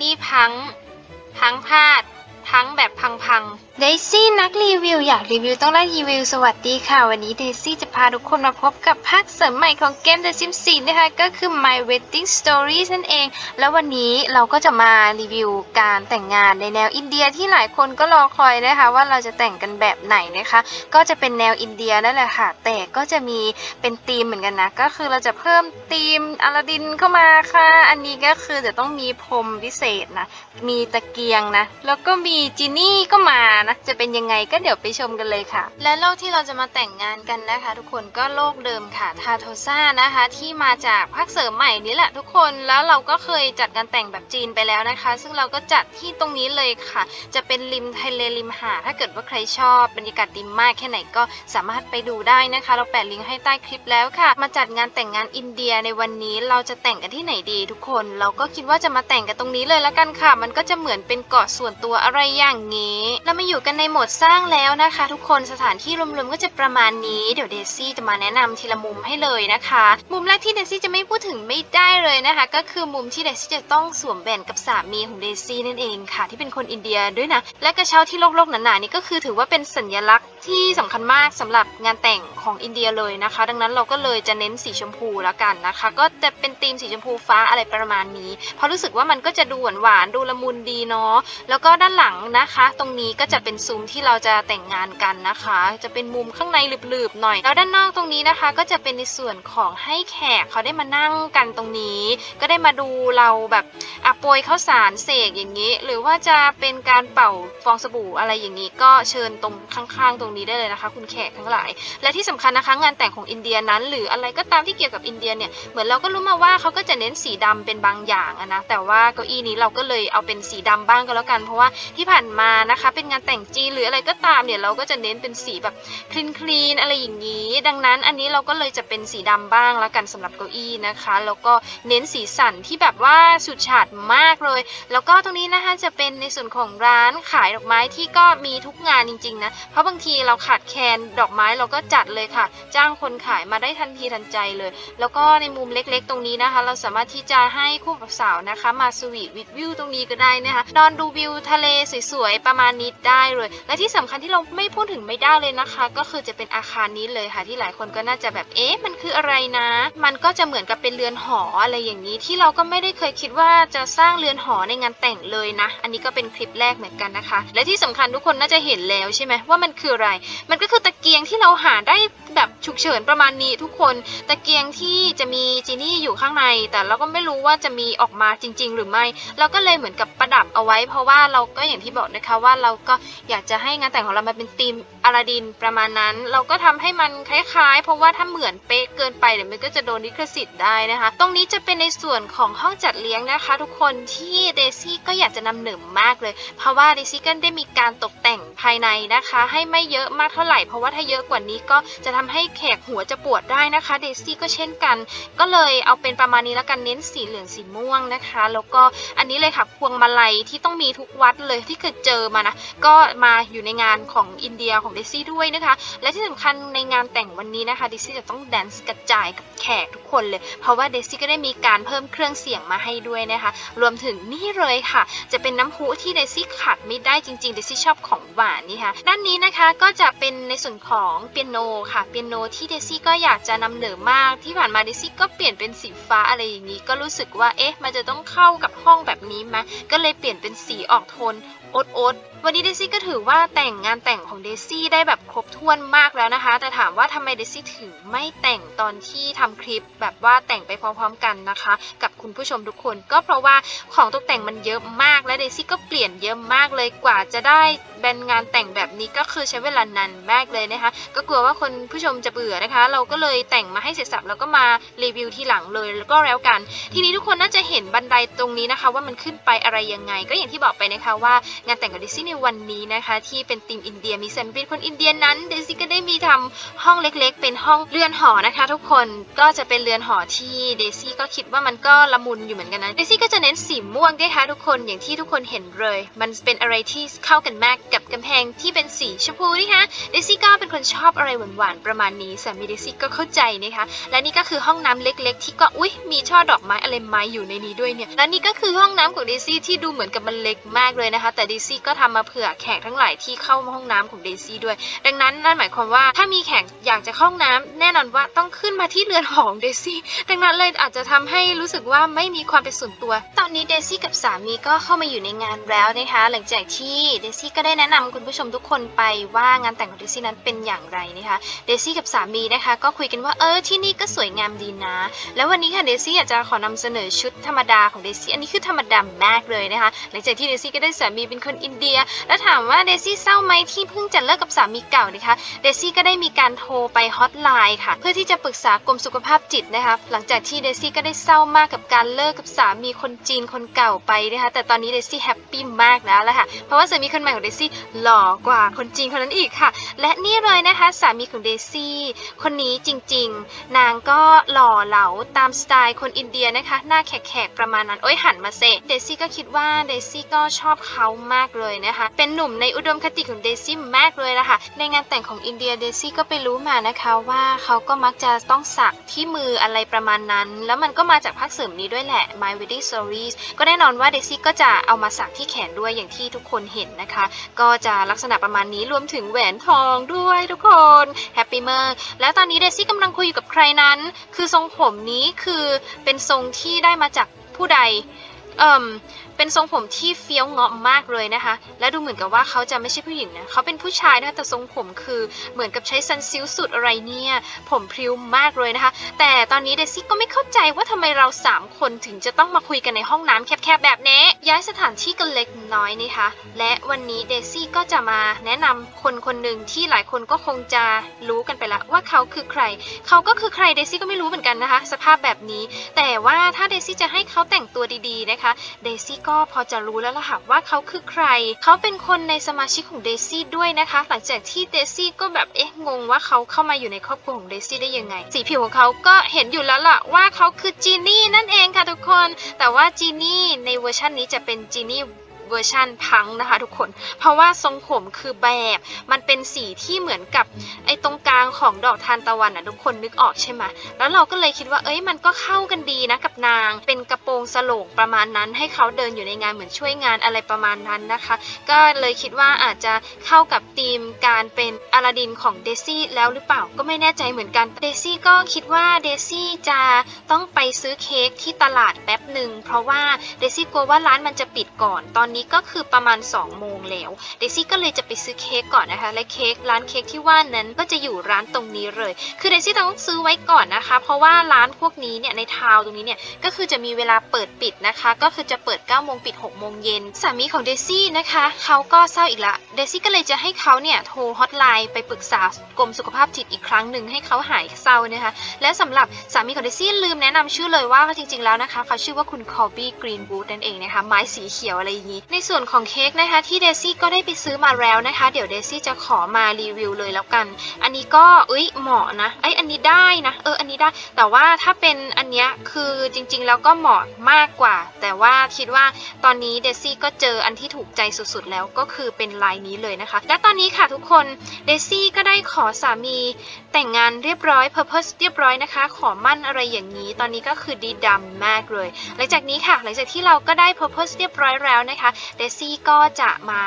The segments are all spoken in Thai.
นี่พัง พังพลาด พังแบบพังๆ เดซี่นักรีวิวอยากรีวิวต้องได้รีวิวสวัสดีค่ะ วันนี้เดซี่จะพาทุกคนมาพบกับภาคเสริมใหม่ของเกม The Sims 4นะคะ ก็คือ My Wedding Stories นั่นเอง แล้ววันนี้เราก็จะมารีวิวการแต่งงานในแนวอินเดียที่หลายคนก็รอคอยนะคะ ว่าเราจะแต่งกันแบบไหนนะคะ ก็จะเป็นแนวอินเดียนั่นแหละค่ะ แต่ก็จะมีเป็นธีมเหมือนกันนะ ก็คือเราจะเพิ่มธีมอลาดินเข้ามาค่ะ อันนี้ก็คือจะต้องมีพรมพิเศษนะ มีตะเกียงนะ แล้วก็มีจินี่ก็มานะ จะเป็นยังไงก็เดี๋ยวไปชมกันเลยค่ะ และโลกที่เราจะมาแต่งงานกันนะคะ ทุกคนก็โลกเดิมค่ะทาโทซ่านะคะ ที่มาจากภาคเสริมใหม่นี้แหละทุกคนแล้วเราก็เคยจัดการแต่งแบบจีนไปแล้วนะคะ ซึ่งเราก็จัดที่ตรงนี้เลยค่ะ จะเป็นริมทะเลริมหาดถ้าเกิดว่าใครชอบบรรยากาศดีมากแค่ไหนก็สามารถไปดูได้นะคะ เราแปะลิงก์ให้ใต้คลิปแล้วค่ะ มาจัดงานแต่งงานอินเดียในวันนี้เราจะแต่งกันที่ไหนดีทุกคน เราก็คิดว่าจะมาแต่งกันตรงนี้เลยละกันค่ะ มันก็จะเหมือนเป็นเกาะส่วนตัวอะไรอย่างนี้เรามาอยูู่่กันในโหมดสร้างแล้วนะคะ ทุกคนสถานที่รวมๆก็จะประมาณนี้เดี๋ยวเดซี่จะมาแนะนำทีละมุมให้เลยนะคะ มุมแรกที่เดซี่จะไม่พูดถึงไม่ได้เลยนะคะ ก็คือมุมที่เดซี่จะต้องสวมแหวนกับสามีของเดซี่นั่นเองค่ะ ที่เป็นคนอินเดียด้วยนะ และกระเช้าที่โลกๆหนาๆนี่ก็คือถือว่าเป็นสัญลักษณ์ที่สำคัญมากสำหรับงานแต่งของอินเดียเลยนะคะ ดังนั้นเราก็เลยจะเน้นสีชมพูแล้วกันนะคะ ก็จะเป็นธีมสีชมพูฟ้าอะไรประมาณนี้ เพราะรู้สึกว่ามันก็จะดูหวานๆดูละมุนดีเนาะแล้วก็ด้านหลังนะคะ ตรงนี้ก็จะเป็นซุ้มที่เราจะแต่งงานกันนะคะ จะเป็นมุมข้างในหลืบๆหน่อย แล้วด้านนอกตรงนี้นะคะ ก็จะเป็นในส่วนของให้แขกเขาได้มานั่งกันตรงนี้ ก็ได้มาดูเราแบบอะโปรยข้าวสารเสกอย่างนี้ หรือว่าจะเป็นการเป่าฟองสบู่อะไรอย่างนี้ ก็เชิญตรงข้างๆ ตรงนี้ได้เลยนะคะ คุณแขกทั้งหลาย และที่สำคัญนะคะ งานแต่งของอินเดียนั้น หรืออะไรก็ตามที่เกี่ยวกับอินเดียเนี่ยเหมือนเราก็รู้มาว่าเขาก็จะเน้นสีดำเป็นบางอย่างนะแต่ว่าเก้าอี้นี้เราก็เลยเอาเป็นสีดำบ้างก็แล้วกัน เพราะว่าที่ผ่านมานะคะ เป็นงานแต่งจีนหรืออะไรก็ตามเนี่ยเราก็จะเน้นเป็นสีแบบคลีนคลีนอะไรอย่างนี้ ดังนั้นอันนี้เราก็เลยจะเป็นสีดำบ้างแล้วกันสำหรับเก้าอี้นะคะแล้วก็เน้นสีสันที่แบบว่าสุดฉาดมากเลย แล้วก็ตรงนี้นะคะจะเป็นในส่วนของร้านขายดอกไม้ที่ก็มีทุกงานจริงๆนะเพราะบางทีเราขาดแคลนดอกไม้เราก็จัดเลยค่ะ จ้างคนขายมาได้ทันทีทันใจเลย แล้วก็ในมุมเล็กๆ ตรงนี้นะคะ เราสามารถที่จะให้คู่บ่าวสาวนะคะ มาสวีทวิดวิวตรงนี้ก็ได้นะคะนอนดูวิวทะเลสวยๆประมาณนี้ได้เลย และที่สำคัญที่เราไม่พูดถึงไม่ได้เลยนะคะ ก็คือจะเป็นอาคารนี้เลยค่ะที่หลายคนก็น่าจะแบบเอ๊ะมันคืออะไรนะ มันก็จะเหมือนกับเป็นเรือนหออะไรอย่างนี้ ที่เราก็ไม่ได้เคยคิดว่าจะสร้างเรือนหอในงานแต่งเลยนะ อันนี้ก็เป็นคลิปแรกเหมือนกันนะคะ และที่สำคัญทุกคนน่าจะเห็นแล้วใช่ไหมว่ามันคืออะไร มันก็คือตะเกียงที่เราหาได้แบบฉุกเฉินประมาณนี้ทุกคน ตะเกียงที่จะมีจีนี่อยู่ข้างใน แต่เราก็ไม่รู้ว่าจะมีออกมาจริง ๆ หรือไม่ เราก็เลยเหมือนกับประดับเอาไว้ เพราะว่าเราก็อย่างที่บอกนะคะว่าเราก็อยากจะให้งานแต่งของเรามันเป็นธีมอลาดินประมาณนั้น เราก็ทำให้มันคล้ายๆ เพราะว่าถ้าเหมือนเป๊ะเกินไปเดี๋ยวมันก็จะโดนลิขสิทธิ์ได้นะคะ ตรงนี้จะเป็นในส่วนของห้องจัดเลี้ยงนะคะ ทุกคนที่เดซี่ก็อยากจะนำเหนิมมากเลย เพราะว่าเดซี่ก็ได้มีการตกแต่งภายในนะคะ ให้ไม่เยอะมากเท่าไหร่เพราะว่าถ้าเยอะกว่านี้ก็จะทำให้แขกหัวจะปวดได้นะคะเดซี่ก็เช่นกัน ก็เลยเอาเป็นประมาณนี้แล้วกันเน้นสีเหลืองสีม่วงนะคะ แล้วก็อันนี้เลยค่ะพวงมาลัยที่ต้องมีทุกวัดเลยที่เคยเจอมานะก็็มาอยู่ในงานของอินเดียของเดซี่ด้วยนะคะ และที่สำคัญในงานแต่งวันนี้นะคะเดซี่จะต้องแดนซ์กระจายกับแขกทุกคนเลย เพราะว่าเดซี่ก็ได้มีการเพิ่มเครื่องเสียงมาให้ด้วยนะคะ รวมถึงนี่เลยค่ะ จะเป็นน้ำพุที่เดซี่ขาดไม่ได้จริงๆเดซี่ชอบของหวานนี่ค่ะด้านนี้นะคะก็จะเป็นในส่วนของเปียโนค่ะเปียโนที่เดซี่ก็อยากจะนำเหนือมากที่ผ่านมาเดซี่ก็เปลี่ยนเป็นสีฟ้าอะไรอย่างนี้ ก็รู้สึกว่าเอ๊ะมันจะต้องเข้ากับห้องแบบนี้ไหมก็เลยเปลี่ยนเป็นสีออกโทนโอ๊ตโอ๊ต วันนี้เดซี่ก็ถือว่าแต่งงานแต่งของเดซี่ได้แบบครบถ้วนมากแล้วนะคะ แต่ถามว่าทำไมเดซี่ถึงไม่แต่งตอนที่ทำคลิปแบบว่าแต่งไปพร้อมๆกันนะคะ กับคุณผู้ชมทุกคน ก็เพราะว่าของตกแต่งมันเยอะมากและเดซี่ก็เปลี่ยนเยอะมากเลยกว่าจะได้เป็นงานแต่งแบบนี้ก็คือใช้เวลานานมากเลยนะคะ ก็กลัวว่าคนผู้ชมจะเบื่อนะคะ เราก็เลยแต่งมาให้เสร็จสับแล้วก็มารีวิวทีหลังเลยแล้วก็แล้วกัน ทีนี้ทุกคนน่าจะเห็นบันไดตรงนี้นะคะ ว่ามันขึ้นไปอะไรยังไง ก็อย่างที่บอกไปนะคะว่างานแต่งกับเดซี่ในวันนี้นะคะที่เป็นทีมอินเดียมีแซมเป็นคนอินเดียนั้นเดซี่ก็ได้มีทำห้องเล็กๆ เป็นห้องเรือนหอนะคะ ทุกคนก็จะเป็นเรือนหอที่เดซี่ก็คิดว่ามันก็ละมุนอยู่เหมือนกันนะเดซี่ก็จะเน้นสีม่วงด้วยค่ะทุกคนอย่างที่ทุกคนเห็นเลย มันเป็นอะไรที่เข้ากันมากกับกำแพงที่เป็นสีชมพูนะคะเดซี่ก็เป็นคนชอบอะไรหวานๆประมาณนี้สามีเดซี่ก็เข้าใจนะคะและนี่ก็คือห้องน้ำเล็ก ๆ ที่ก็อุ๊ยมีช่อดอกไม้อะไรไม้อยู่ในนี้ด้วยเนี่ยและนี่ก็คือห้องน้ำของเดซี่ที่ดูเหมือนกับมันเล็กมากเลยนะคะ แต่เดซี่ก็ทำมาเผื่อแขกทั้งหลายที่เข้าห้องน้ำของเดซี่ด้วย ดังนั้นนั่นหมายความว่าถ้ามีแขกอยากจะเข้าห้องน้ำแน่นอนว่าต้องขึ้นมาที่เรือนหอของเดซี่ดังนั้นเลยอาจจะทำให้รู้สึกว่าไม่มีความเป็นส่วนตัว ตอนนี้เดซี่กับสามีก็เข้ามาอยู่ในงานแล้วนะคะ หลังจากที่เดซี่ก็ได้แนะนำคุณผู้ชมทุกคนไปว่างานแต่งของเดซี่นั้นเป็นอย่างไรนะคะเดซี่กับสามีนะคะ ก็คุยกันว่าเออที่นี่ก็สวยงามดีนะ แล้ววันนี้ค่ะเดซี่อยากจะขอนำเสนอชุดธรรมดาของเดซี่อันนี้คือธรรมดามากเลยนะคะ หลังจากที่เดซี่ก็ได้สามีเป็นคนอินเดียแล้วถามว่าเดซี่เศร้าไหมที่เพิ่งจะเลิกกับสามีเก่านะคะ เดซี่ก็ได้มีการโทรไปฮอตไลน์ค่ะ เพื่อที่จะปรึกษากรมสุขภาพจิตนะคะ หลังจากที่เดซี่ก็ได้เศร้ามากกับการเลิกกับสามีคนจีนคนเก่าไปนะคะ แต่ตอนนี้เดซี่แฮปปี้มากแล้วละค่ะ เพราะว่าสามีคนใหม่ของเดซี่หล่อกว่าคนจีนคนนั้นอีกค่ะ และนี่เลยนะคะสามีของเดซี่ คนนี้จริง ๆ นางก็หล่อเหลาตามสไตล์คนอินเดียนะคะ หน้าแขกๆประมาณนั้น โอ้ยหันมาเซเดซี่ก็คิดว่าเดซี่ก็ชอบเขามากเลยนะคะเป็นหนุ่มในอุดมคติของเดซี่มากเลยล่ะค่ะในงานแต่งของอินเดียเดซี่ก็ไปรู้มานะคะว่าเขาก็มักจะต้องสักที่มืออะไรประมาณนั้น แล้วมันก็มาจากภาคเสริมนี้ด้วยแหละ My Wedding Stories ก็แน่นอนว่าเดซี่ก็จะเอามาสักที่แขนด้วยอย่างที่ทุกคนเห็นนะคะ ก็จะลักษณะประมาณนี้รวมถึงแหวนทองด้วยทุกคนแฮปปี้มากแล้วตอนนี้เดซี่กำลังคุยอยู่กับใครนั้น คือทรงผมนี้คือเป็นทรงที่ได้มาจากผู้ใดเอ่ม เป็นทรงผมที่เฟี้ยวเงาะมากเลยนะคะ และดูเหมือนกับว่าเขาจะไม่ใช่ผู้หญิงนะเขาเป็นผู้ชายนะคะแต่ทรงผมคือเหมือนกับใช้ซันซิลสุดอะไรเนี่ย ผมพริ้วมากเลยนะคะ แต่ตอนนี้เดซี่ก็ไม่เข้าใจว่าทำไมเราสามคนถึงจะต้องมาคุยกันในห้องน้ำแคบๆแบบนี้ ย้ายสถานที่กันเล็กน้อยนะคะ และวันนี้เดซี่ก็จะมาแนะนำคนคนหนึ่งที่หลายคนก็คงจะรู้กันไปแล้วว่าเขาคือใคร เขาก็คือใครเดซี่ก็ไม่รู้เหมือนกันนะคะ สภาพแบบนี้ แต่ว่าถ้าเดซี่จะให้เขาแต่งตัวดีๆนะคะ เดซี่ก็พอจะรู้แล้วล่ะค่ะว่าเขาคือใคร เขาเป็นคนในสมาชิกของเดซี่ด้วยนะคะ หลังจากที่เดซี่ก็แบบเอ๊ะงงว่าเขาเข้ามาอยู่ในครอบครัวของเดซี่ได้ยังไง สีผิวของเขาก็เห็นอยู่แล้วล่ะว่าเขาคือจีนี่นั่นเองค่ะทุกคน แต่ว่าจีนี่ในเวอร์ชันนี้จะเป็นจีนี่ เวอร์ชันพังนะคะทุกคน เพราะว่าทรงผมคือแบบมันเป็นสีที่เหมือนกับไอ้ตรงกลางของดอกทานตะวันอะทุกคนนึกออกใช่ไหมแล้วเราก็เลยคิดว่าเอ้ยมันก็เข้ากันดีนะกับนาง เป็นกระโปรงสโลงประมาณนั้น ให้เขาเดินอยู่ในงานเหมือนช่วยงานอะไรประมาณนั้นนะคะ ก็เลยคิดว่าอาจจะเข้ากับธีมการเป็นอลาดินของเดซี่แล้วหรือเปล่าก็ไม่แน่ใจเหมือนกันเดซี่ก็คิดว่าเดซี่จะต้องไปซื้อเค้กที่ตลาดแป๊บหนึ่งเพราะว่าเดซี่กลัวว่าร้านมันจะปิดก่อนตอนนี้ก็คือประมาณ 2 โมงแล้วเดซี่ก็เลยจะไปซื้อเค้กก่อนนะคะ และเค้กร้านเค้กที่ว่านั้นก็จะอยู่ร้านตรงนี้เลย คือเดซี่ต้องซื้อไว้ก่อนนะคะ เพราะว่าร้านพวกนี้เนี่ยในทาวตรงนี้เนี่ยก็คือจะมีเวลาเปิดปิดนะคะ ก็คือจะเปิด9โมงปิด6โมงเย็นสามีของเดซี่นะคะเขาก็เศร้าอีกละเดซี่ก็เลยจะให้เขาเนี่ยโทรฮอตไลน์ไปปรึกษากรมสุขภาพจิตอีกครั้งหนึ่งให้เขาหายเศร้านะคะ และสำหรับสามีของเดซี่ลืมแนะนำชื่อเลยว่าจริงๆแล้วนะคะเขาชื่อว่าคุณคอบี้กรีนบูธนั่นเองนะคะไม้สีเขียวอะไรอย่างนี้ในส่วนของเค้กนะคะที่เดซี่ก็ได้ไปซื้อมาแล้วนะคะ เดี๋ยวเดซี่จะขอมารีวิวเลยแล้วกัน อันนี้ก็เอ้ยเหมาะนะไออันนี้ได้นะเอออันนี้ได้ แต่ว่าถ้าเป็นอันเนี้ยคือจริงๆแล้วก็เหมาะมากกว่า แต่ว่าคิดว่าตอนนี้เดซี่ก็เจออันที่ถูกใจสุดๆแล้วก็คือเป็นลายนี้เลยนะคะ และตอนนี้ค่ะทุกคนเดซี่ก็ได้ขอสามีแต่งงานเรียบร้อย Purpose เรียบร้อยนะคะ ขอมั่นอะไรอย่างนี้ ตอนนี้ก็คือดีดำมากเลย หลังจากนี้ค่ะ หลังจากที่เราก็ได้ Purpose เรียบร้อยแล้วนะคะเดซี่ก็จะมา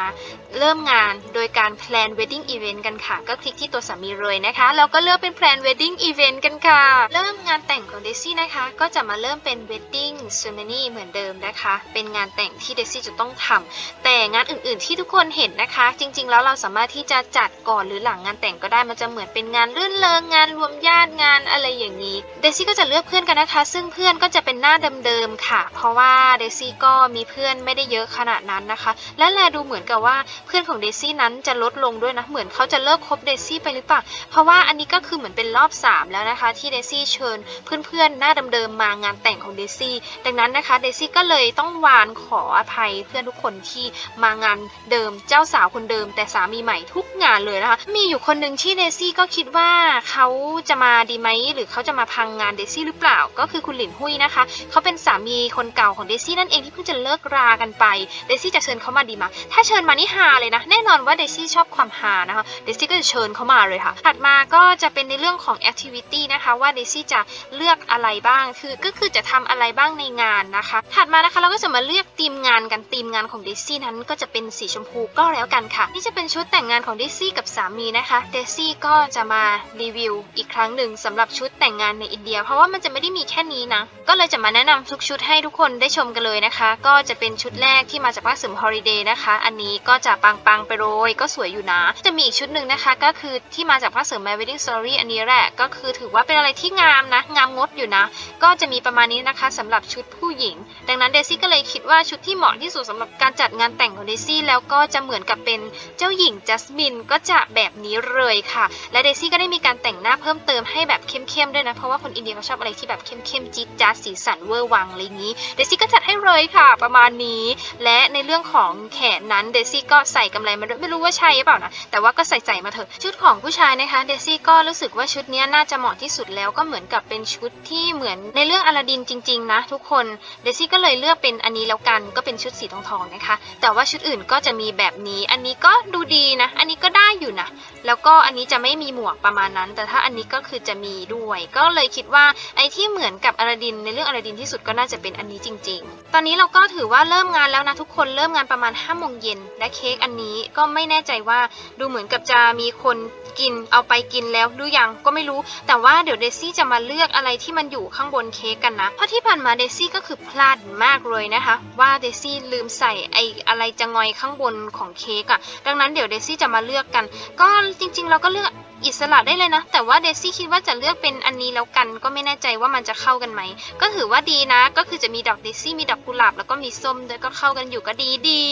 เริ่มงานโดยการ plan wedding event กันค่ะ ก็คลิกที่ตัวสามีเลยนะคะ แล้วก็เลือกเป็น plan wedding event กันค่ะ เริ่มงานแต่งของเดซี่นะคะ ก็จะมาเริ่มเป็น wedding ceremony เหมือนเดิมนะคะ เป็นงานแต่งที่เดซี่จะต้องทำแต่งานอื่นๆที่ทุกคนเห็นนะคะ จริง ๆ แล้วเราสามารถที่จะจัดก่อนหรือหลังงานแต่งก็ได้ มันจะเหมือนเป็นงานรื่นเริงงานรวมญาติงานอะไรอย่างนี้ เดซี่ก็จะเลือกเพื่อนกันนะคะ ซึ่งเพื่อนก็จะเป็นหน้าเดิมๆค่ะ เพราะว่าเดซี่ก็มีเพื่อนไม่ได้เยอะขนาดนั้นนะคะ และแลดูเหมือนกับว่าเพื่อนของเดซี่นั้นจะลดลงด้วยนะ เหมือนเขาจะเลิกคบเดซี่ไปหรือเปล่า เพราะว่าอันนี้ก็คือเหมือนเป็นรอบ 3 แล้วนะคะ ที่เดซี่เชิญเพื่อนๆหน้าเดิมๆมางานแต่งของเดซี่ ดังนั้นนะคะเดซี่ก็เลยต้องวานขออภัยเพื่อนทุกคนที่มางานเดิมเจ้าสาวคนเดิม แต่สามีใหม่ทุกงานเลยนะคะ มีอยู่คนหนึ่งที่เดซี่ก็คิดว่าเขาจะมาดีไหมหรือเขาจะมาพังงานเดซี่หรือเปล่า ก็คือคุณหลินหุยนะคะ เขาเป็นสามีคนเก่าของเดซี่นั่นเองที่เพิ่งจะเลิกรากันไปเดซี่จะเชิญเขามาดีมั้ยถ้าเชิญมานี่ฮาเลยนะ แน่นอนว่าเดซี่ชอบความฮานะคะ เดซี่ก็จะเชิญเขามาเลยค่ะ ถัดมาก็จะเป็นในเรื่องของแอคทิวิตี้นะคะว่าเดซี่จะเลือกอะไรบ้าง คือก็คือจะทำอะไรบ้างในงานนะคะ ถัดมานะคะเราก็จะมาเลือกทีมงานกันทีมงานของเดซี่นั้นก็จะเป็นสีชมพูก็แล้วกันค่ะ นี่จะเป็นชุดแต่งงานของเดซี่กับสามีนะคะ เดซี่ก็จะมารีวิวอีกครั้งหนึ่งสำหรับชุดแต่งงานในอินเดีย เพราะว่ามันจะไม่ได้มีแค่นี้นะ ก็เลยจะมาแนะนำทุกชุดให้ทุกคนได้ชมกันเลยนะคะ ก็จะเป็นชุดแรกที่มาจากภาคเสริมฮอลิเดย์นะคะ อันนี้ก็จะปังๆไปโรยก็สวยอยู่นะ จะมีอีกชุดหนึ่งนะคะ ก็คือที่มาจากภาคเสริม My Wedding Story อันนี้แหละก็คือถือว่าเป็นอะไรที่งามนะ งามงดอยู่นะ ก็จะมีประมาณนี้นะคะสำหรับชุดผู้หญิง ดังนั้นเดซี่ก็เลยคิดว่าชุดที่เหมาะที่สุดสำหรับการจัดงานแต่งของเดซี่แล้วก็จะเหมือนกับเป็นเจ้าหญิงจัสมินก็จะแบบนี้เลยค่ะ และเดซี่ก็ได้มีการแต่งหน้าเพิ่มเติมให้แบบเข้มๆด้วยนะเพราะว่าคนอินเดียเขาชอบอะไรที่แบบเข้มๆจี๊ดจ๊าดสีสันเวอร์วังอะไรอย่างนี้เดซี่ก็จัดให้เลยค่ะ ประมาณนี้และในเรื่องของแขนนั้นเดซี่ก็ใส่กำไรมาด้วยไม่รู้ว่าใช่หรือเปล่านะแต่ว่าก็ใส่ใส่มาเถอะชุดของผู้ชายนะคะเดซี่ก็รู้สึกว่าชุดนี้น่าจะเหมาะที่สุดแล้วก็เหมือนกับเป็นชุดที่เหมือนในเรื่องอลาดินจริง ๆ นะ ทุกคนเดซี่ก็เลยเลือกเป็นอันนี้แล้วกันก็เป็นชุดสีทองๆนะคะ แต่ว่าชุดอื่นก็จะมีแบบนี้ อันนี้ก็ดูดีนะ อันนี้ก็ได้อยู่นะแล้วก็อันนี้จะไม่มีหมวกประมาณนั้น แต่ถ้าอันนี้ก็คือจะมีด้วย ก็เลยคิดว่าไอ้ที่เหมือนกับอลาดินในเรื่องอลาดินที่สุดก็น่าจะเป็นอันนี้จริง ๆ ตอนนี้เราก็ถือว่าเริ่มงานแล้วนะทุกคนเริ่มงานประมาณ5้าโมงเย็นและเค้กอันนี้ก็ไม่แน่ใจว่าดูเหมือนกับจะมีคนกินเอาไปกินแล้วหรือยังก็ไม่รู้ แต่ว่าเดี๋ยวเดซี่จะมาเลือกอะไรที่มันอยู่ข้างบนเค้กกันนะ เพราะที่ผ่านมาเดซี่ก็คือพลาดมากเลยนะคะ ว่าเดซี่ลืมใส่ไออะไรจะงอยข้างบนของเค้กอะ่ะ ดังนั้นเดี๋ยวเดซี่จะมาเลือกกัน ก็จริงๆ เราก็เลือก อิสระได้เลยนะ แต่ว่าเดซี่คิดว่าจะเลือกเป็นอันนี้แล้วกัน ก็ไม่แน่ใจว่ามันจะเข้ากันไหม ก็ถือว่าดีนะ ก็คือจะมีดอกเดซี่มีดอกกุหลาบแล้วก็มีส้มด้วยก็เข้ากันอยู่ก็ดีดี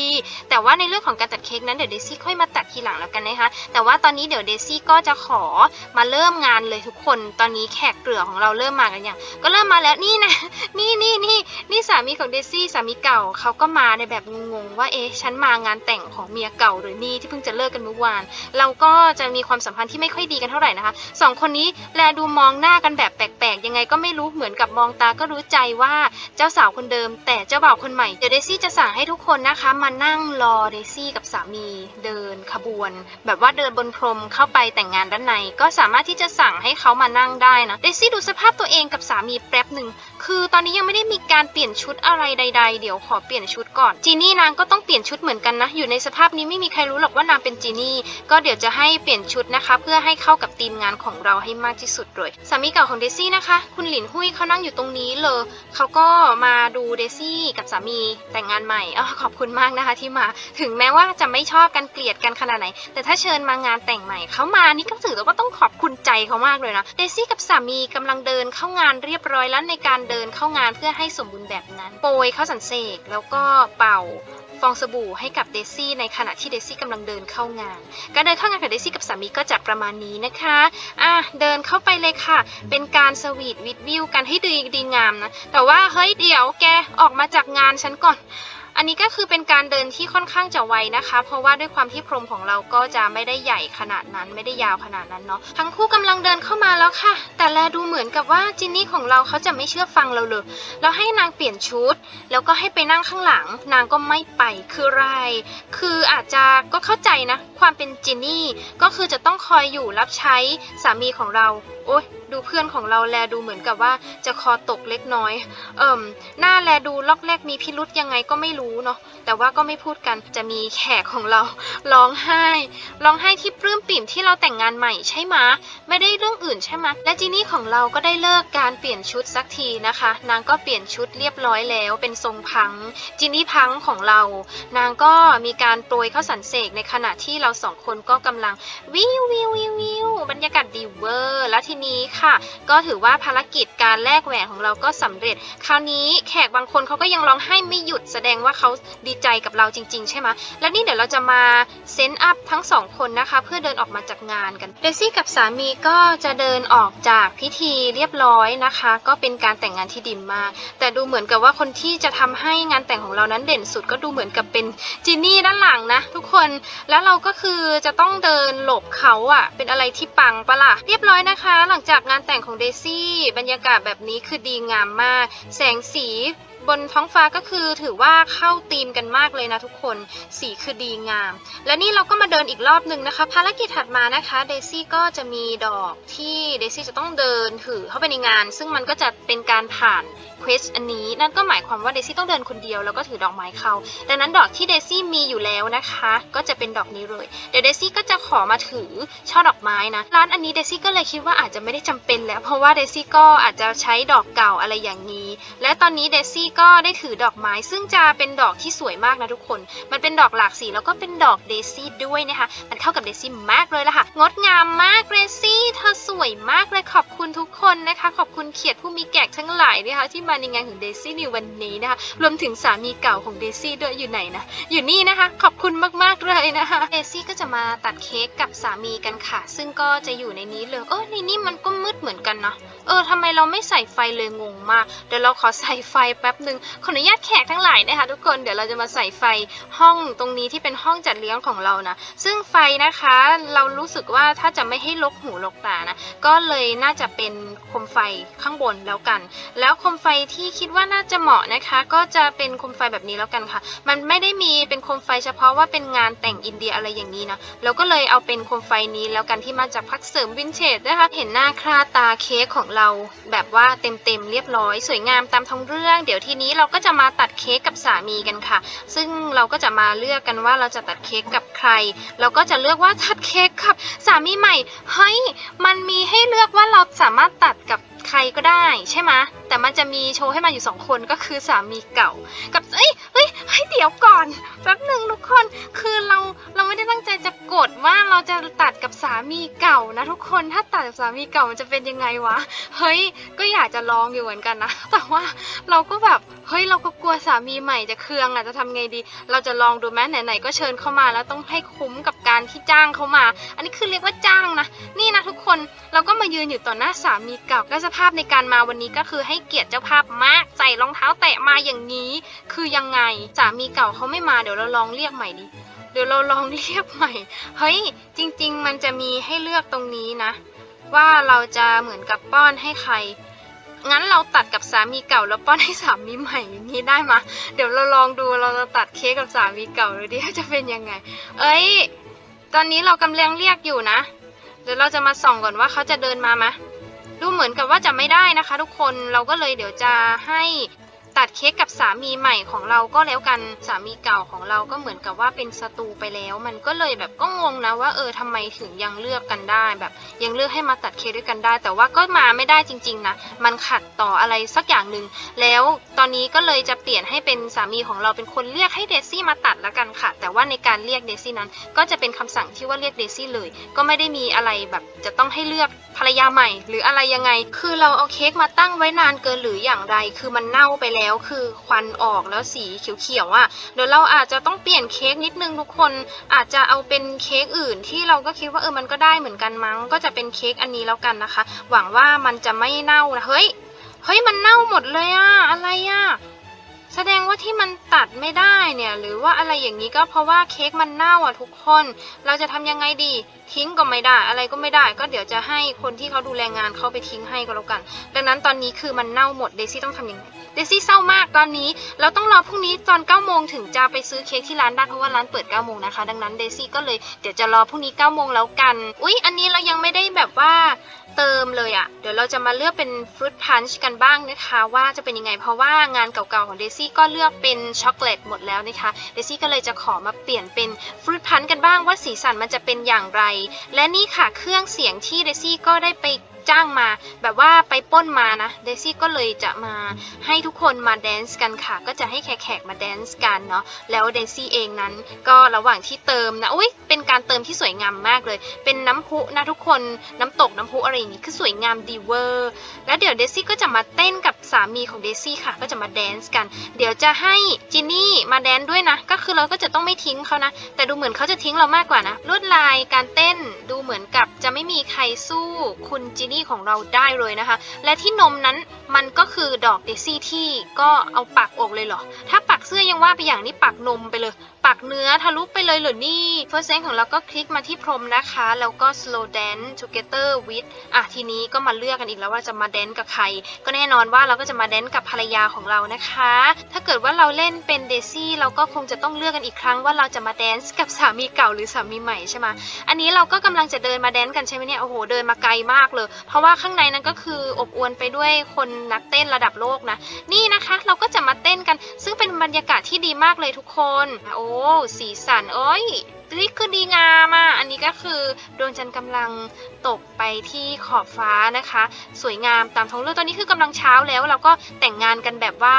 แต่ว่าในเรื่องของการตัดเค้กนั้นเดี๋ยวเดซี่ค่อยมาตัดทีหลังแล้วกันนะคะแต่ว่าตอนนี้เดี๋ยวเดซี่ก็จะขอมาเริ่มงานเลยทุกคน ตอนนี้แขกเกลือของเราเริ่มมากันอย่างก็เริ่มมาแล้วนี่นะนี่นี่นี่นี่สามีของเดซี่สามีเก่าเขาก็มาในแบบงงๆว่าเอ๊ะฉันมางานแต่งของเมียเก่าหรือนี่ที่เพิ่งจะเลิกกันเมื่อวาน เราก็จะมีความสัมพันธ์ที่ไม่ค่อยดีกันเท่าไหร่นะคะสองคนนี้แลดูมองหน้ากันแบบแปลกๆ ยังไงก็ไม่รู้เหมือนกับมองตาก็รู้ใจว่าเจ้าสาวคนเดิม แต่เจ้าบ่าวคนใหม่เดี๋ยวเดซี่จะสั่งให้ทุกคนนะคะมานั่งรอเดซี่กับสามีเดินขบวน แบบว่าเดินบนพรมเข้าไปแต่งงานด้านใน ก็สามารถที่จะสั่งให้เขามานั่งได้นะเดซี่ดูสภาพตัวเองกับสามีแป๊บหนึ่งคือตอนนี้ยังไม่ได้มีการเปลี่ยนชุดอะไรใด ๆ เดี๋ยวขอเปลี่ยนชุดก่อน จีนี่นางก็ต้องเปลี่ยนชุดเหมือนกันนะ อยู่ในสภาพนี้ไม่มีใครรู้หรอกว่านางเป็นจีนี่ ก็เดี๋ยวจะให้เปลี่ยนชุดนะคะ เพื่อให้เข้ากับทีมงานของเราให้มากที่สุดเลย สามีเก่าของเดซี่นะคะ คุณหลินหุยเขานั่งอยู่ตรงนี้เลย เขาก็มาดูเดซี่กับสามีแต่งงานใหม่อ๋อขอบคุณมากนะคะที่มา ถึงแม้ว่าจะไม่ชอบกันเกลียดกันขนาดไหน แต่ถ้าเชิญมางานแต่งใหม่เขามานี่ก็ถือว่าต้องขอบคุณใจเขามากเลยนะ เดซี่กับสามีกำลังเดินเข้างานเรียบร้อยแล้วในการเดินเข้างานเพื่อให้สมบูรณ์แบบนั้น โปรยข้าวสันเสกแล้วก็เป่าฟองสบู่ให้กับเดซี่ในขณะที่เดซี่กำลังเดินเข้างาน การเดินเข้างานของเดซี่กับสามีก็จะประมาณนี้นะคะ อะเดินเข้าไปเลยค่ะ เป็นการสวีทวิดวิวกันให้ดีดีงามนะ แต่ว่าเฮ้ยเดี๋ยวแกออกมาจากงานฉันก่อน อันนี้ก็คือเป็นการเดินที่ค่อนข้างจะไวนะคะ เพราะว่าด้วยความที่พรมของเราก็จะไม่ได้ใหญ่ขนาดนั้น ไม่ได้ยาวขนาดนั้นเนาะทั้งคู่กำลังเดินเข้ามาแล้วค่ะ แต่แลดูเหมือนกับว่าจินนี่ของเราเขาจะไม่เชื่อฟังเราเลยเราให้นางเปลี่ยนชุด แล้วก็ให้ไปนั่งข้างหลัง นางก็ไม่ไปคือไร คืออาจจะก็เข้าใจนะ ความเป็นจินนี่ก็คือจะต้องคอยอยู่รับใช้สามีของเรา โอ๊ย ดูเพื่อนของเราแลดูเหมือนกับว่าจะคอตกเล็กน้อย เอิ่ม หน้าแลดูลอกแรกมีพิรุษยังไงก็ไม่รู้เนาะ แต่ว่าก็ไม่พูดกัน จะมีแขกของเราร้องไห้ ร้องไห้ที่ปลื้มปิ่มที่เราแต่งงานใหม่ใช่ไหมไม่ได้เรื่องอื่นใช่ไหมและจีนี่ของเราก็ได้เลิกการเปลี่ยนชุดสักทีนะคะ นางก็เปลี่ยนชุดเรียบร้อยแล้วเป็นทรงพัง จีนี่พังของเรา นางก็มีการโปรยข้าวสันเสกในขณะที่เราสองคนก็กำลังวิววิววิววิวบรรยากาศดีเวอร์ แล้วทีนี้ค่ะก็ถือว่าภารกิจการแลกแหวนของเราก็สำเร็จ คราวนี้แขกบางคนเขาก็ยังร้องไห้ไม่หยุดแสดงว่าเขาดีใจกับเราจริง ๆ ใช่ไหมและนี่เดี๋ยวเราจะมาเซนต์อัพทั้งสองคนนะคะเพื่อเดินออกมาจากงานกันเดซี่กับสามีก็จะเดินออกจากพิธีเรียบร้อยนะคะ ก็เป็นการแต่งงานที่ดีมาก แต่ดูเหมือนกับว่าคนที่จะทำให้งานแต่งของเรานั้นเด่นสุดก็ดูเหมือนกับเป็นจินนี่ด้านหลังนะ ทุกคนแล้วเราก็คือจะต้องเดินหลบเขาอะเป็นอะไรที่ปังปะล่ะเรียบร้อยนะคะ หลังจากงานแต่งของเดซี่ บรรยากาศแบบนี้คือดีงามมาก แสงสี บนท้องฟ้าก็คือถือว่าเข้าธีมกันมากเลยนะทุกคน สีคือดีงาม และนี่เราก็มาเดินอีกรอบหนึ่งนะคะ ภารกิจถัดมานะคะเดซี่ก็จะมีดอกที่เดซี่จะต้องเดินถือเข้าไปในงาน ซึ่งมันก็จะเป็นการผ่านเควสอันนี้นั่นก็หมายความว่าเดซี่ต้องเดินคนเดียวแล้วก็ถือดอกไม้เข้าดังนั้นดอกที่เดซี่มีอยู่แล้วนะคะ ก็จะเป็นดอกนี้เลยเดี๋ยวเดซี่ก็จะขอมาถือช่อดอกไม้นะร้านอันนี้เดซี่ก็เลยคิดว่าอาจจะไม่ได้จำเป็นแล้ว เพราะว่าเดซี่ก็อาจจะใช้ดอกเก่าอะไรอย่างนี้ และตอนนี้เดซี่ก็ได้ถือดอกไม้ ซึ่งจะเป็นดอกที่สวยมากนะทุกคน มันเป็นดอกหลากสีแล้วก็เป็นดอกเดซี่ด้วยนะคะ มันเข้ากับเดซี่มากเลยละค่ะ งดงามมากเดซี่เธอสวยมากเลยขอบคุณทุกคนนะคะ ขอบคุณเขียดผู้มีแกกทั้งหลายนะคะที่มาในงานของเดซี่ในวันนี้นะคะ รวมถึงสามีเก่าของเดซี่ด้วยอยู่ไหนนะ อยู่นี่นะคะ ขอบคุณมากๆเลยนะคะเดซี่ก็จะมาตัดเค้กกับสามีกันค่ะ ซึ่งก็จะอยู่ในนี้เลยเออในนี้มันก็มืดเหมือนกันนะเออทำไมเราไม่ใส่ไฟเลยงงมากเดี๋ยวเราขอใส่ไฟแป๊บนึงขออนุญาตแขกทั้งหลายนะคะ ทุกคนเดี๋ยวเราจะมาใส่ไฟห้องตรงนี้ที่เป็นห้องจัดเลี้ยงของเรานะ ซึ่งไฟนะคะเรารู้สึกว่าถ้าจะไม่ให้ลกหูลกตานะ ก็เลยน่าจะเป็นโคมไฟข้างบนแล้วกัน แล้วโคมไฟที่คิดว่าน่าจะเหมาะนะคะ ก็จะเป็นโคมไฟแบบนี้แล้วกันค่ะ มันไม่ได้มีเป็นโคมไฟเฉพาะว่าเป็นงานแต่งอินเดียอะไรอย่างนี้นะเราก็เลยเอาเป็นโคมไฟนี้แล้วกันที่มาจากพักเสริมวินเทจนะคะเห็นหน้าคลาตาเค้กของเราแบบว่าเต็มๆเรียบร้อย สวยงามตามท้องเรื่องเดี๋ยวทีนี้เราก็จะมาตัดเค้กกับสามีกันค่ะ ซึ่งเราก็จะมาเลือกกันว่าเราจะตัดเค้กกับใคร เราก็จะเลือกว่าตัดเค้กกับสามีใหม่ เฮ้ย มันมีให้เลือกว่าเราสามารถตัดกับใครก็ได้ใช่ไหมแต่มันจะมีโชว์ให้มาอยู่สองคนก็คือสามีเก่า กับ เอ้ยเฮ้ย เฮ้ยเดี๋ยวก่อนแป๊บหนึ่งทุกคนคือเราเราไม่ได้ตั้งใจจะกดว่าเราจะตัดกับสามีเก่านะ ทุกคนถ้าตัดกับสามีเก่ามันจะเป็นยังไงวะเฮ้ยก็อยากจะลองอยู่เหมือนกันนะแต่ว่าเราก็แบบเฮ้ยเราก็กลัวสามีใหม่จะเคืองอะจะทำไงดี เราจะลองดูไหมไหนๆก็เชิญเข้ามาแล้วต้องให้คุ้มกับการที่จ้างเขามา อันนี้คือเรียกว่าจ้างนะ ยืนอยู่ต่อหน้าสามีเก่าและสภาพในการมาวันนี้ก็คือให้เกียรติเจ้าภาพมากใส่รองเท้าแตะมาอย่างนี้ คือยังไงสามีเก่าเขาไม่มาเดี๋ยวเราลองเรียกใหม่ดิเดี๋ยวเราลองเรียกใหม่เฮ้ยจริง ๆ มันจะมีให้เลือกตรงนี้นะ ว่าเราจะเหมือนกับป้อนให้ใครงั้นเราตัดกับสามีเก่าแล้วป้อนให้สามีใหม่อย่างนี้ได้มะเดี๋ยวเราลองดูเราจะตัดเค้กกับสามีเก่าดูดิจะเป็นยังไง เอ้ย ตอนนี้เรากำลังเรียกอยู่นะ ดี๋ยวเราจะมาส่องก่อนว่าเขาจะเดินมาไหมดูเหมือนกับว่าจะไม่ได้นะคะ ทุกคนเราก็เลยเดี๋ยวจะให้ ตัดเค้กกับสามีใหม่ของเราก็แล้วกันสามีเก่าของเราก็เหมือนกับว่าเป็นศัตรูไปแล้ว มันก็เลยแบบก็งงนะว่าเออทำไมถึงยังเลือกกันได้แบบ ยังเลือกให้มาตัดเค้กด้วยกันได้ แต่ว่าก็มาไม่ได้จริง ๆนะมันขัดต่ออะไรสักอย่างหนึ่งแล้วตอนนี้ก็เลยจะเปลี่ยนให้เป็นสามีของเราเป็นคนเรียกให้เดซี่มาตัดแล้วกันค่ะ แต่ว่าในการเรียกเดซี่นั้น ก็จะเป็นคำสั่งที่ว่าเรียกเดซี่เลย ก็ไม่ได้มีอะไรแบบจะต้องให้เลือกภรรยาใหม่ หรืออะไรยังไง คือเราเอาเค้กมาตั้งไว้นานเกินหรืออย่างไร คือมันเน่าไปแล้วแล้วคือควันออกแล้วสีเขียวๆอะเดี๋ยวเราอาจจะต้องเปลี่ยนเค้กนิดนึงทุกคนอาจจะเอาเป็นเค้กอื่นที่เราก็คิดว่าเออมันก็ได้เหมือนกันมั้ง ก็จะเป็นเค้กอันนี้แล้วกันนะคะ หวังว่ามันจะไม่เน่านะเฮ้ยเฮ้ยมันเน่าหมดเลยอะอะไรอะแสดงว่าที่มันตัดไม่ได้เนี่ย หรือว่าอะไรอย่างนี้ก็เพราะว่าเค้กมันเน่าอะทุกคน เราจะทำยังไงดี ทิ้งก็ไม่ได้ อะไรก็ไม่ได้ ก็เดี๋ยวจะให้คนที่เขาดูแลงานเขาไปทิ้งให้ก็แล้วกัน ดังนั้นตอนนี้คือมันเน่าหมดเดซี่ต้องทำยังไง เดซี่เศร้ามากตอนนี้ เราต้องรอพรุ่งนี้ตอน9โมงถึงจะไปซื้อเค้กที่ร้านได้เพราะว่าร้านเปิด9โมงนะคะ ดังนั้นเดซี่ก็เลยเดี๋ยวจะรอพรุ่งนี้9โมงแล้วกัน อุ๊ย อันนี้เรายังไม่ได้แบบว่าเติมเลยอะ่ะ เดี๋ยวเราจะมาเลือกเป็นฟรุตพันช์กันบ้างนะคะว่าจะเป็นยังไง เพราะว่างานเก่าๆของเดซี่ก็เลือกเป็นช็อกโกแลตหมดแล้วนะคะ เดซี่ก็เลยจะขอมาเปลี่ยนเป็นฟรุตพันช์กันบ้างว่าสีสันมันจะเป็นอย่างไร และนี่ค่ะเครื่องเสียงที่เดซี่ก็ได้ไป จ้างมา แบบว่าไปป้นมานะเดซี่ก็เลยจะมาให้ทุกคนมาแดนซ์กันค่ะ ก็จะให้แขกๆมาแดนซ์กันเนาะแล้วเดซี่เองนั้น ก็ระหว่างที่เติมนะอุ้ยเป็นการเติมที่สวยงามมากเลย เป็นน้ำพุนะทุกคนน้ำตกน้ำพุอะไรอย่างนี้คือสวยงามดีเวอร์แล้วเดี๋ยวเดซี่ก็จะมาเต้นกับสามีของเดซี่ค่ะ ก็จะมาแดนซ์กัน เดี๋ยวจะให้จินนี่มาแดนด้วยนะ ก็คือเราก็จะต้องไม่ทิ้งเขานะ แต่ดูเหมือนเขาจะทิ้งเรามากกว่านะลวดลายการเต้นดูเหมือนกับจะไม่มีใครสู้คุณจินนี่ี่ของเราได้เลยนะคะ และที่นมนั้นมันก็คือดอกเดซี่ที่ก็เอาปักอกเลยเหรอ ถ้าปักเสื้อยังว่าไปอย่างนี้ปักนมไปเลย ปักเนื้อทะลุไปเลยเหรอนี่ First Sense ของเราก็คลิกมาที่พรมนะคะ แล้วก็ slow dance together with อะทีนี้ก็มาเลือกกันอีกแล้วว่าจะมาแดนกับใคร ก็แน่นอนว่าเราก็จะมาแดนกับภรรยาของเรานะคะ ถ้าเกิดว่าเราเล่นเป็นเดซี่เราก็คงจะต้องเลือกกันอีกครั้งว่าเราจะมาแดนซ์กับสามีเก่าหรือสามีใหม่ใช่ไหมอันนี้เราก็กำลังจะเดินมาแดนกันใช่ไหมเนี่ย โอ้โห เดินมาไกลมากเลยเพราะว่าข้างในนั้นก็คืออบอวลไปด้วยคนนักเต้นระดับโลกนะ นี่นะคะเราก็จะมาเต้นกัน ซึ่งเป็นบรรยากาศที่ดีมากเลยทุกคน โอ้สีสันเอ้ยนี่คือดีงามอะ อันนี้ก็คือดวงจันทร์กำลังตกไปที่ขอบฟ้านะคะ สวยงามตามท้องเรื่องตอนนี้คือกำลังเช้าแล้ว เราก็แต่งงานกันแบบว่า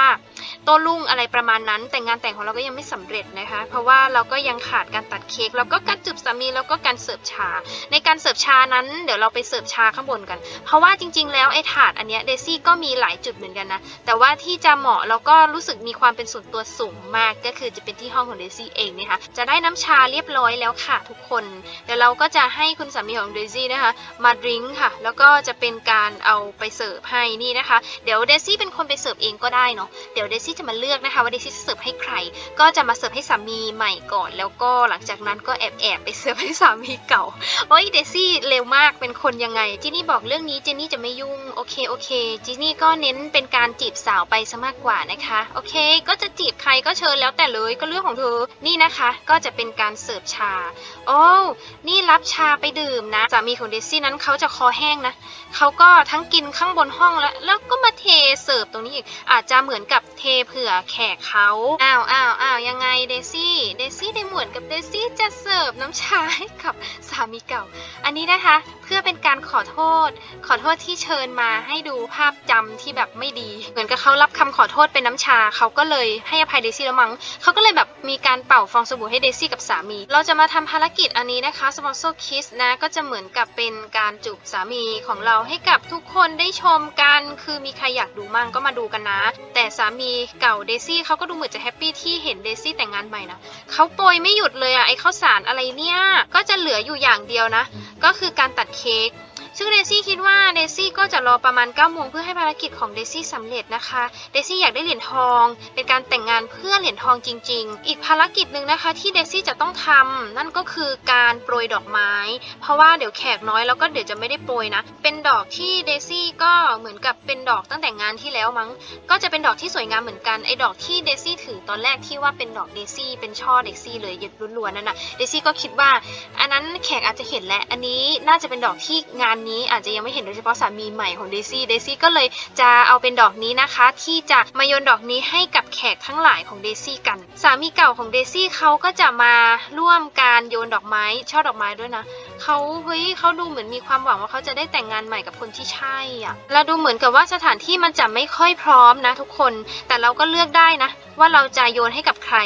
โต้รุ่งอะไรประมาณนั้น แต่งงานแต่งของเราก็ยังไม่สำเร็จนะคะ เพราะว่าเราก็ยังขาดการตัดเค้กแล้วก็การจูบสามีแล้วก็การเสิร์ฟชา ในการเสิร์ฟชานั้นเดี๋ยวเราไปเสิร์ฟชาข้างบนกัน เพราะว่าจริง ๆ แล้วไอ้ถาดอันเนี้ยเดซี่ก็มีหลายจุดเหมือนกันนะ แต่ว่าที่จะเหมาะแล้วก็รู้สึกมีความเป็นส่วนตัวสูงมากก็คือจะเป็นที่ห้องของเดซี่เองนะคะจะได้น้ำชาเรียบร้อยแล้วค่ะทุกคนเดี๋ยวเราก็จะให้คุณสามีของเดซี่นะคะมาดริงค่ะ แล้วก็จะเป็นการเอาไปเสิร์ฟให้นี่นะคะ เดี๋ยวเดซี่เป็นคนไปเสิร์ฟเองก็ได้เนาะเดี๋ยวเดซที่จะมาเลือกนะคะว่าเดซี่จะเสิร์ฟให้ใคร ก็จะมาเสิร์ฟให้สามีใหม่ก่อน แล้วก็หลังจากนั้นก็แอบแอบไปเสิร์ฟให้สามีเก่าโอ้ยเดซี่เร็วมากเป็นคนยังไงจินนี่บอกเรื่องนี้จินนี่จะไม่ยุ่งโอเคโอเคจินนี่ก็เน้นเป็นการจีบสาวไปซะมากกว่านะคะโอเค ก็จะจีบใครก็เชิญแล้วแต่เลยก็เรื่องของเธอนี่นะคะ ก็จะเป็นการเสิร์ฟชาโอ้นี่รับชาไปดื่มนะสามีของเดซี่นั้นเขาจะคอแห้งนะเขาก็ทั้งกินข้างบนห้องแล้วแล้วก็มาเทเสิร์ฟตรงนี้อีกอาจจะเหมือนกับเทเผื่อแขกเขาอ้าวอ้าวอ้าวยังไงเดซี่ เดซี่ได้เหมือนกับเดซี่จะเสิร์ฟน้ำชาให้กับามีเก่า อันนี้นะคะเพื่อเป็นการขอโทษ ขอโทษที่เชิญมาให้ดูภาพจำที่แบบไม่ดี เหมือนกับเขารับคำขอโทษเป็นน้ำชา เขาก็เลยให้อภัยเดซี่แล้วมั้งเขาก็เลยแบบมีการเป่าฟองสบู่ให้เดซี่กับสามี เราจะมาทำภารกิจอันนี้นะคะ sponsor kiss นะก็จะเหมือนกับเป็นการจูบสามีของเราให้กับทุกคนได้ชมกัน คือมีใครอยากดูมั่งก็มาดูกันนะ แต่สามีเก่าเดซี่เขาก็ดูเหมือนจะแฮปปี้ที่เห็นเดซี่แต่งงานใหม่นะเขาโปรยไม่หยุดเลยอะไอข้าวสารอะไรเนี่ยก็จะเหลืออยู่อย่างอย่างเดียวนะ ก็คือการตัดเค้ก ซึ่งเดซี่คิดว่าเดซี่ก็จะรอประมาณ9โมงเพื่อให้ภารกิจของเดซี่สำเร็จนะคะเดซี่อยากได้เหรียญทอง เป็นการแต่งงานเพื่อเหรียญทองจริง ๆ อีกภารกิจหนึ่งนะคะที่เดซี่จะต้องทำนั่นก็คือการโปรยดอกไม้ เพราะว่าเดี๋ยวแขกน้อยแล้วก็เดี๋ยวจะไม่ได้โปรยนะ เป็นดอกที่เดซี่ก็เหมือนกับเป็นดอกตั้งแต่งานที่แล้วมั้ง ก็จะเป็นดอกที่สวยงามเหมือนกันไอ้ดอกที่เดซี่ถือตอนแรกที่ว่าเป็นดอกเดซี่เป็นช่อเดซี่เลยหยดล้วนๆนั่นน่ะเดซี่ก็คิดว่า อันนั้นแขกอาจจะเห็นแหละอันนี้น่าจะเป็นดอกที่งานนี้อาจจะยังไม่เห็นโดยเฉพาะสามีใหม่ของเดซี่เดซี่ก็เลยจะเอาเป็นดอกนี้นะคะ ที่จะมาโยนดอกนี้ให้กับแขกทั้งหลายของเดซี่กัน สามีเก่าของเดซี่เขาก็จะมาร่วมการโยนดอกไม้ช่อดอกไม้ด้วยนะ เขาเฮ้ยเขาดูเหมือนมีความหวังว่าเขาจะได้แต่งงานใหม่กับคนที่ใช่อะแล้วดูเหมือนกับว่าสถานที่มันจะไม่ค่อยพร้อมนะทุกคน แต่เราก็เลือกได้นะ ว่าเราจะโยนให้กับใคร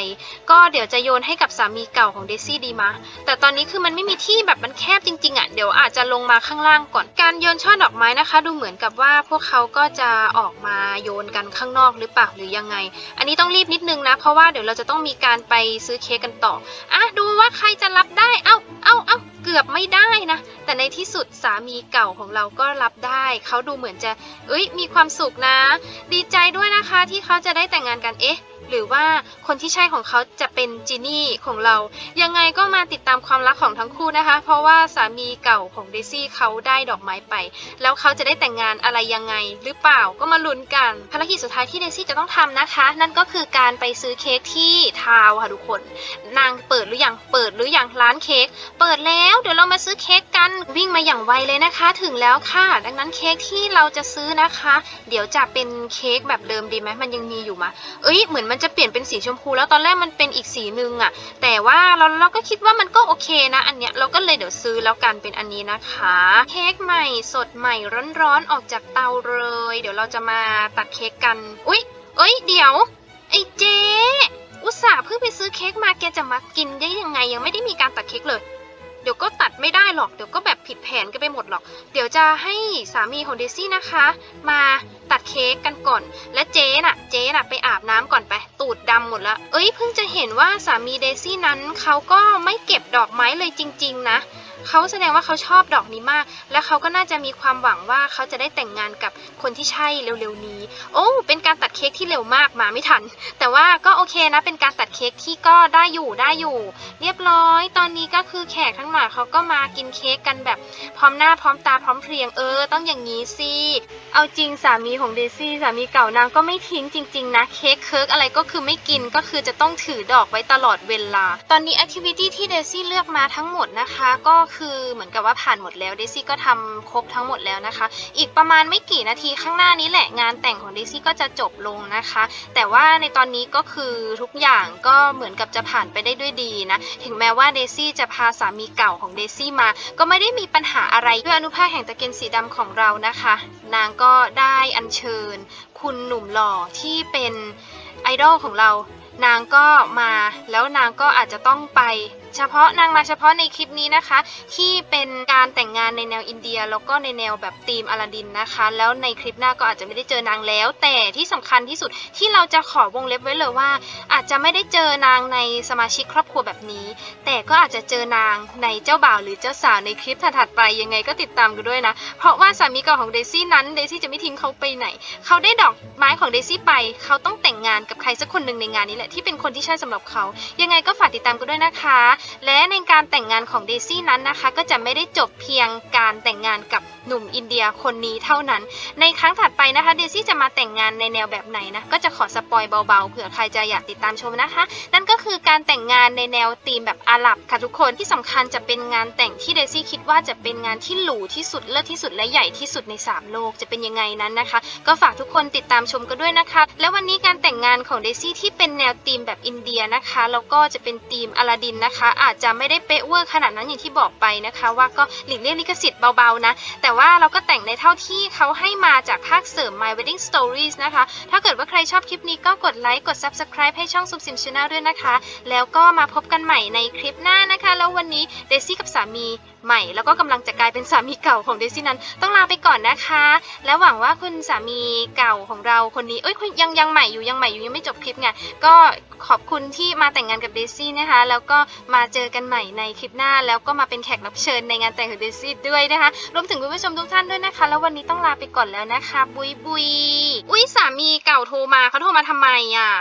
ก็เดี๋ยวจะโยนให้กับสามีเก่าของเดซี่ดีมะแต่ตอนนี้คือมันไม่มีที่แบบมันแคบจริงๆอะเดี๋ยวอาจจะลงมาข้างล่างก่อนการโยนช่อดอกไม้นะคะ ดูเหมือนกับว่าพวกเขาก็จะออกมาโยนกันข้างนอกหรือเปล่าหรือยังไง อันนี้ต้องรีบนิดนึงนะ เพราะว่าเดี๋ยวเราจะต้องมีการไปซื้อเค้กกันต่ออะดูว่าใครจะรับได้เอ้าเอ้าเอ้า เกือบไม่ได้นะ แต่ในที่สุดสามีเก่าของเราก็รับได้ เขาดูเหมือนจะ เอ้ย มีความสุขนะ ดีใจด้วยนะคะที่เขาจะได้แต่งงานกัน เอ๊ะ หรือว่าคนที่ใช่ของเขาจะเป็นจีนี่ของเรา ยังไงก็มาติดตามความรักของทั้งคู่นะคะ เพราะว่าสามีเก่าของเดซี่เขาได้ดอกไม้ไป แล้วเขาจะได้แต่งงานอะไรยังไงหรือเปล่าก็มาลุ้นกัน ภารกิจสุดท้ายที่เดซี่จะต้องทำนะคะ นั่นก็คือการไปซื้อเค้กที่ทาวค่ะทุกคน นางเปิดหรือยังเปิดหรือยังร้านเค้กเปิดแล้วเดี๋ยวเรามาซื้อเค้กกันวิ่งมาอย่างไวเลยนะคะ ถึงแล้วค่ะ ดังนั้นเค้กที่เราจะซื้อนะคะ เดี๋ยวจะเป็นเค้กแบบเดิมดีไหมมันยังมีอยู่มะเอ้ยเหมือนมันจะเปลี่ยนเป็นสีชมพู แล้วตอนแรกมันเป็นอีกสีหนึ่งอะแต่ว่าเราเราก็คิดว่ามันก็โอเคนะ อันเนี้ยเราก็เลยเดี๋ยวซื้อแล้วกันเป็นอันนี้นะคะ เค้กใหม่สดใหม่ร้อนๆออกจากเตาเลย เดี๋ยวเราจะมาตัดเค้กกัน อุ๊ย เอ้ยเดี๋ยวไอ้เจ๊อุตส่าห์เพิ่งไปซื้อเค้กมาแกจะมากินได้ยังไงยังไม่ได้มีการตัดเค้กเลย เดี๋ยวก็ตัดไม่ได้หรอก เดี๋ยวก็แบบผิดแผนกันไปหมดหรอก เดี๋ยวจะให้สามีของเดซี่นะคะ มาตัดเค้กกันก่อน และเจ๊น่ะ เจ๊น่ะไปอาบน้ำก่อนไป ตูดดำหมดแล้ว เอ้ยเพิ่งจะเห็นว่าสามีเดซี่นั้นเขาก็ไม่เก็บดอกไม้เลยจริง ๆ นะ เขาแสดงว่าเขาชอบดอกนี้มาก และเขาก็น่าจะมีความหวังว่าเขาจะได้แต่งงานกับคนที่ใช่เร็วๆนี้ โอ้เป็นการตัดเค้กที่เร็วมากมาไม่ทัน แต่ว่าก็โอเคนะเป็นการตัดเค้กที่ก็ได้อยู่ได้อยู่ เรียบร้อย ตอนนี้ก็คือแขกทั้งหลายเขาก็มากินเค้กกันแบบพร้อมหน้าพร้อมตาพร้อมเพรียงเออ ต้องอย่างนี้สิเอาจริงสามีของเดซี่สามีเก่านางก็ไม่ทิ้งจริง ๆ นะเค้กเคิร์กอะไรก็คือไม่กินก็คือจะต้องถือดอกไว้ตลอดเวลา ตอนนี้แอคทิวิตี้ที่เดซี่เลือกมาทั้งหมดนะคะ ก็คือเหมือนกับว่าผ่านหมดแล้วเดซี่ก็ทำครบทั้งหมดแล้วนะคะ อีกประมาณไม่กี่นาทีข้างหน้านี้แหละงานแต่งของเดซี่ก็จะจบลงนะคะ แต่ว่าในตอนนี้ก็คือทุกอย่างก็เหมือนกับจะผ่านไปได้ด้วยดีนะ ถึงแม้ว่าเดซี่จะพาสามีเก่าของเดซี่มา ก็ไม่ได้มีปัญหาอะไรด้วยอนุภาคแห่งตะเกียงสีดำของเรานะคะ นางก็ได้อัญเชิญ คุณหนุ่มหล่อที่เป็นไอดอลของเรา นางก็มาแล้วนางก็อาจจะต้องไป เฉพาะนางมาเฉพาะในคลิปนี้นะคะ ที่เป็นการแต่งงานในแนวอินเดีย แล้วก็ในแนวแบบธีมอลาดินนะคะ แล้วในคลิปหน้าก็อาจจะไม่ได้เจอนางแล้ว แต่ที่สำคัญที่สุดที่เราจะขอวงเล็บไว้เลยว่า อาจจะไม่ได้เจอนางในสมาชิกครอบครัวแบบนี้ แต่ก็อาจจะเจอนางในเจ้าบ่าวหรือเจ้าสาวในคลิปถัดๆไปยังไงก็ติดตามกันด้วยนะ เพราะว่าสามีเก่าของเดซี่นั้นเดซี่จะไม่ทิ้งเขาไปไหน เขาได้ดอกไม้ของเดซี่ไป เขาต้องแต่งงานกับใครสักคนหนึ่งในงานนี้แหละที่เป็นคนที่ใช่สำหรับเขา ยังไงก็ฝากติดตามกันด้วยนะคะและในการแต่งงานของเดซี่นั้นนะคะ ก็จะไม่ได้จบเพียงการแต่งงานกับหนุ่มอินเดียคนนี้เท่านั้น ในครั้งถัดไปนะคะเดซี่จะมาแต่งงานในแนวแบบไหนนะก็จะขอสปอยเบาๆเผื่อใครจะอยากติดตามชมนะคะ นั่นก็คือการแต่งงานในแนวธีมแบบอาหรับค่ะทุกคนที่สำคัญจะเป็นงานแต่งที่เดซี่คิดว่าจะเป็นงานที่หรูที่สุดเลิศที่สุดและใหญ่ที่สุดในสามโลกจะเป็นยังไงนั้นนะคะ ก็ฝากทุกคนติดตามชมกันด้วยนะคะ แล้ววันนี้การแต่งงานของเดซี่ที่เป็นแนวธีมแบบอินเดียนะคะแล้วก็จะเป็นธีมอลาดินนะคะ อาจจะไม่ได้เป๊ะเวอร์ขนาดนั้นอย่างที่บอกไปนะคะ ว่าก็หลีกเลี่ยงลิขสิทธิ์เบาๆนะแต่ว่าเราก็แต่งในเท่าที่เขาให้มาจากภาคเสริม My Wedding Stories นะคะ ถ้าเกิดว่าใครชอบคลิปนี้ก็กดไลค์กด Subscribe ให้ช่องซุมซิมชาแนลด้วยนะคะ แล้วก็มาพบกันใหม่ในคลิปหน้านะคะ แล้ววันนี้เดซี่กับสามี ใหม่ แล้วก็กำลังจะกลายเป็นสามีเก่าของเดซี่นั้น ต้องลาไปก่อนนะคะ แล้วหวังว่าคุณสามีเก่าของเราคนนี้เอ้ยคุณยังยังใหม่อยู่ยังใหม่อยู่ยังไม่จบคลิปไงก็ขอบคุณที่มาแต่งงานกับเดซี่นะคะ แล้วก็มาเจอกันใหม่ในคลิปหน้า แล้วก็มาเป็นแขกรับเชิญในงานแต่งของเดซี่ด้วยนะคะ รวมถึงคุณผู้ชมทุกท่านด้วยนะคะ แล้ววันนี้ต้องลาไปก่อนแล้วนะคะ บุยบุยอุ้ยสามีเก่าโทรมาเขาโทรมาทำไมอะ